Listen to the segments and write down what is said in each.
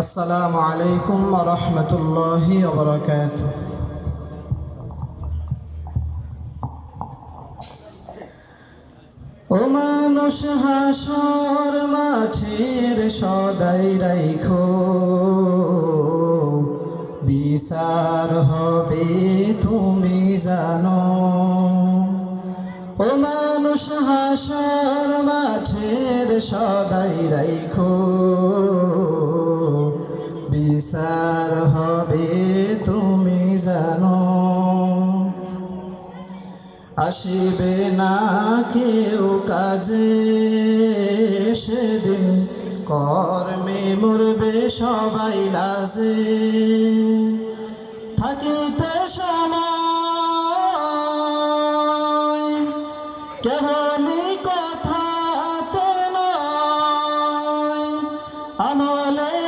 আসসালামু আলাইকুম রহমতুল্লাহ বরকাত ও মানুষ, হাসর মাঠের সদাই রাইখো। বিচার হবে তুমি জানো। ও মানুষ, হাসর মাঠের সদাই রাইখো। বিচার হবে তুমি জানো। আসিবে না কেউ কাজে, সেদিন কর্মে মরবে সবাই লাজে। থাকিতে সময় কেবলই নয়। আমলে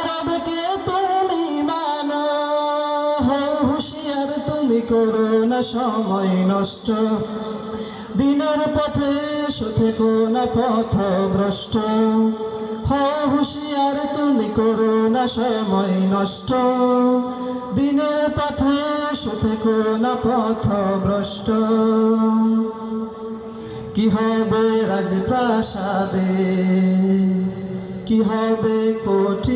করো না সময় নষ্ট। দিনের পথে সুথে কোনা পথ ভ্রষ্ট। হুশিয়ার, তুমি করো না সময় নষ্ট। দিনের পথে সুথে কোনা পথ ভ্রষ্ট। কি হবে রাজপ্রাসাদে? কি হবে কোটি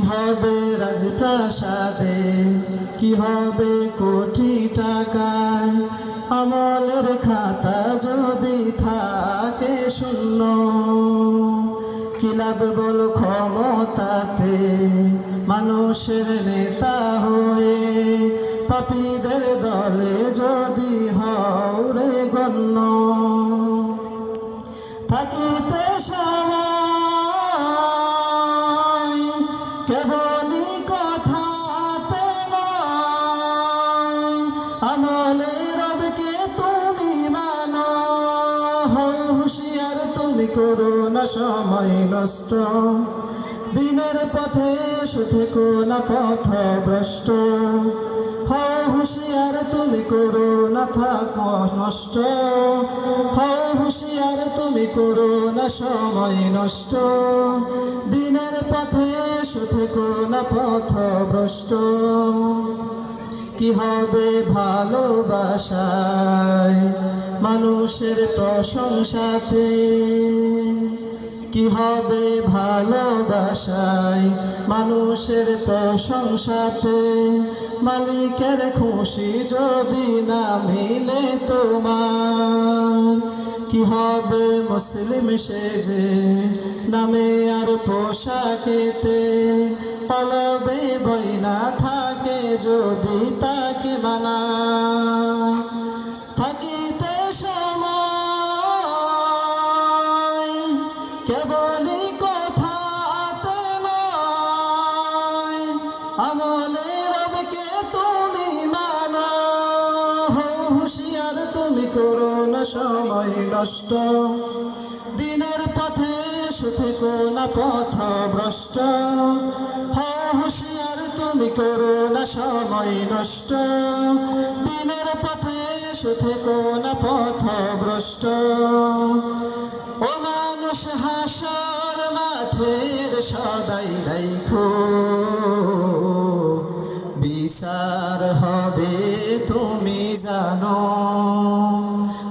হবে রাজপ্রাসাদে? কি হবে কোটি টাকায়? আমলের খাতা যদি থাকে শূন্য, কি লাভ বল ক্ষমতাতে? মানুষের নেতা হয়ে পাপীদের দলে যদি কেবলই নয় আমলে রবকে তুমি মানো, হও হুঁশিয়ার তুমি করো না সময় নষ্ট। দিনের পথে সুথে কোনা পথ ভ্রষ্ট। হও হুঁশিয়ার তুমি করো না থাক নষ্ট হুঁশিয়ার তুমি করো না সময় নষ্ট। দিনের পথে সুথে না পথ ভ্রষ্ট কি হবে ভালোবাসায় মানুষের প্রশংসাতে? কি হবে ভালোবাসায় মানুষের প্রশংসাতে? মালিকের খুশি যদি না মিলে তোমার কি হবে মুসলিম সেজে? নামে আর পোশাকেতে পলবে বই না থাকে যদি তাকে মানা। থাকিতে সময় কেবলই কথাতে নয়। আমলে রবকে তুমি মানো হুঁশিয়ার তুমি করো না সময় নষ্ট। দিনের পথে সুথে কোনা পথ ভ্রষ্ট। হুঁশিয়ার তুমি করো না সময় নষ্ট। দিনের পথে সুথে কোনা পথ ভ্রষ্ট। ও মানুষ হাসর মাঠের সদাই রাইখো জানো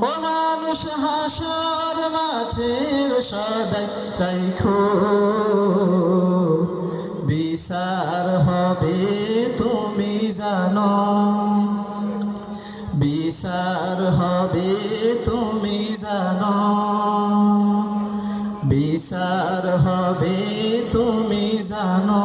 ও মানুষ হাসর মাঠের সদাই রাইখো। বিচার হবে তুমি জানো। বিচার হবে তুমি জানো। বিচার হবে তুমি জানো।